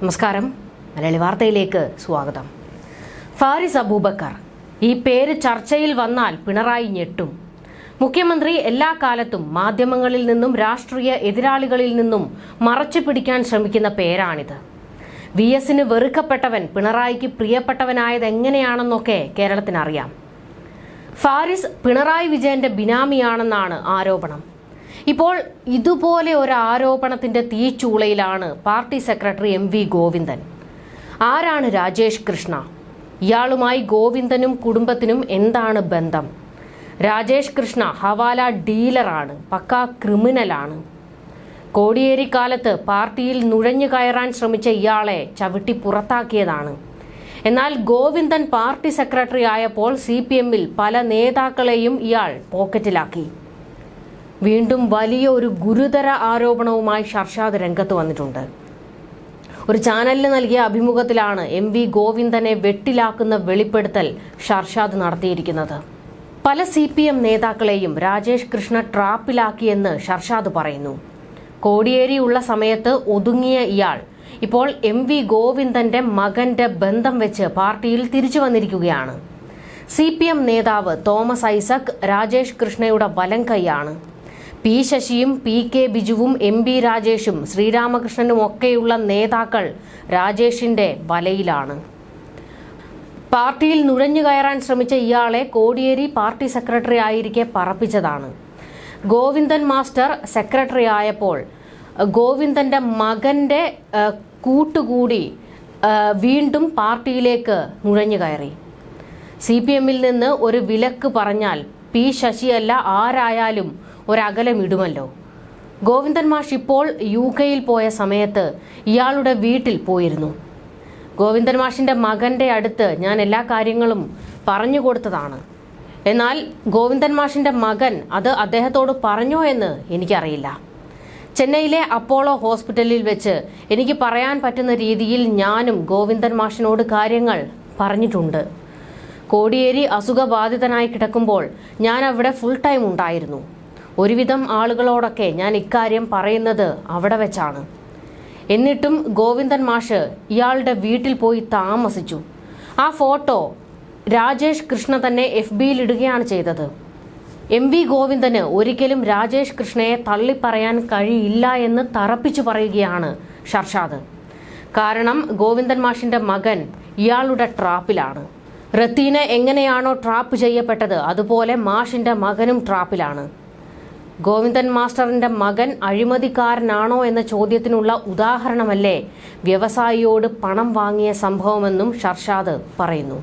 നമസ്കാരം. മലയാളി വാർത്തയിലേക്ക് സ്വാഗതം. ഫാരിസ് അബൂബക്കർ ഈ പേര് ചർച്ചയിൽ വന്നാൽ പിണറായി ഞെട്ടും. മുഖ്യമന്ത്രി എല്ലാ കാലത്തും മാധ്യമങ്ങളിൽ നിന്നും രാഷ്ട്രീയ എതിരാളികളിൽ നിന്നും മറച്ചു പിടിക്കാൻ ശ്രമിക്കുന്ന പേരാണിത്. വി എസിന് വെറുക്കപ്പെട്ടവൻ പിണറായിക്ക് പ്രിയപ്പെട്ടവനായത് എങ്ങനെയാണെന്നൊക്കെ കേരളത്തിനറിയാം. ഫാരിസ് പിണറായി വിജയന്റെ ബിനാമിയാണെന്നാണ് ആരോപണം. ഇപ്പോൾ ഇതുപോലെ ഒരു ആരോപണത്തിന്റെ തീച്ചൂളയിലാണ് party secretary M V Govindan. ആരാണ് രാജേഷ് കൃഷ്ണ? ഇയാളുമായി ഗോവിന്ദനും കുടുംബത്തിനും എന്താണ് ബന്ധം? രാജേഷ് കൃഷ്ണ ഹവാല ഡീലറാണ് പക്കാ ക്രിമിനലാണ്. കോടിയേരി കാലത്ത് പാർട്ടിയിൽ നുഴഞ്ഞു കയറാൻ ശ്രമിച്ച ഇയാളെ ചവിട്ടി പുറത്താക്കിയതാണ്. എന്നാൽ ഗോവിന്ദൻ പാർട്ടി സെക്രട്ടറി ആയപ്പോൾ സി പി എമ്മിൽ പല നേതാക്കളെയും ഇയാൾ പോക്കറ്റിലാക്കി. വീണ്ടും വലിയ ഒരു ഗുരുതര ആരോപണവുമായി ഷർഷാദ് രംഗത്ത് വന്നിട്ടുണ്ട്. ഒരു ചാനലിന് നൽകിയ അഭിമുഖത്തിലാണ് എം വി ഗോവിന്ദനെ വെട്ടിലാക്കുന്ന വെളിപ്പെടുത്തൽ ഷർഷാദ് നടത്തിയിരിക്കുന്നത്. പല സി പി എം നേതാക്കളെയും രാജേഷ് കൃഷ്ണ ട്രാപ്പിലാക്കിയെന്ന് ഷർഷാദ് പറയുന്നു. കോടിയേരി ഉള്ള സമയത്ത് ഒതുങ്ങിയ ഇയാൾ ഇപ്പോൾ എം വി ഗോവിന്ദന്റെ മകന്റെ ബന്ധം വെച്ച് പാർട്ടിയിൽ തിരിച്ചു വന്നിരിക്കുകയാണ്. സി പി എം നേതാവ് തോമസ് ഐസക് രാജേഷ് കൃഷ്ണയുടെ വലം കൈയാണ്. പി ശശിയും പി കെ ബിജുവും എം ബി രാജേഷും ശ്രീരാമകൃഷ്ണനും ഒക്കെയുള്ള നേതാക്കൾ രാജേഷിന്റെ വലയിലാണ്. പാർട്ടിയിൽ നുഴഞ്ഞു കയറാൻ ശ്രമിച്ച ഇയാളെ കോടിയേരി പാർട്ടി സെക്രട്ടറി ആയിരിക്കെ പറപ്പിച്ചതാണ്. ഗോവിന്ദൻ മാസ്റ്റർ സെക്രട്ടറി ആയപ്പോൾ ഗോവിന്ദന്റെ മകന്റെ കൂട്ടുകൂടി വീണ്ടും പാർട്ടിയിലേക്ക് നുഴഞ്ഞു കയറി. സി പി എമ്മിൽ നിന്ന് ഒരു വിലക്ക് പറഞ്ഞാൽ പി ശശിയല്ല ആരായാലും ഒരകലം ഇടുമല്ലോ. ഗോവിന്ദൻ മാഷ് ഇപ്പോൾ യു കെയിൽ പോയ സമയത്ത് ഇയാളുടെ വീട്ടിൽ പോയിരുന്നു. ഗോവിന്ദൻ മാഷിന്റെ മകന്റെ അടുത്ത് ഞാൻ എല്ലാ കാര്യങ്ങളും പറഞ്ഞു കൊടുത്തതാണ്. എന്നാൽ ഗോവിന്ദൻ മാഷിന്റെ മകൻ അത് അദ്ദേഹത്തോട് പറഞ്ഞോ എന്ന് എനിക്കറിയില്ല. ചെന്നൈയിലെ അപ്പോളോ ഹോസ്പിറ്റലിൽ വെച്ച് എനിക്ക് പറയാൻ പറ്റുന്ന രീതിയിൽ ഞാനും ഗോവിന്ദൻ മാഷിനോട് കാര്യങ്ങൾ പറഞ്ഞിട്ടുണ്ട്. കോടിയേരി അസുഖബാധിതനായി കിടക്കുമ്പോൾ ഞാൻ അവിടെ ഫുൾ ടൈം ഉണ്ടായിരുന്നു. ഒരുവിധം ആളുകളോടൊക്കെ ഞാൻ ഇക്കാര്യം പറയുന്നത് അവിടെ വെച്ചാണ്. എന്നിട്ടും ഗോവിന്ദൻ മാഷ് ഇയാളുടെ വീട്ടിൽ പോയി താമസിച്ചു. ആ ഫോട്ടോ രാജേഷ് കൃഷ്ണ തന്നെ എഫ് ബിയിൽ ഇടുകയാണ് ചെയ്തത്. എം വി ഗോവിന്ദന് ഒരിക്കലും രാജേഷ് കൃഷ്ണയെ തള്ളിപ്പറയാൻ കഴിയില്ല എന്ന് തറപ്പിച്ചു പറയുകയാണ് ഷർഷാദ്. കാരണം ഗോവിന്ദൻ മാഷിന്റെ മകൻ ഇയാളുടെ ട്രാപ്പിലാണ്. റത്തീന എങ്ങനെയാണോ ട്രാപ്പ് ചെയ്യപ്പെട്ടത് അതുപോലെ മാഷിന്റെ മകനും ട്രാപ്പിലാണ്. ഗോവിന്ദൻ മാസ്റ്ററിന്റെ മകൻ അഴിമതിക്കാരനാണോ എന്ന ചോദ്യത്തിനുള്ള ഉദാഹരണമല്ലേ വ്യവസായിയോട് പണം വാങ്ങിയ സംഭവമെന്നും ഷർഷാദ് പറയുന്നു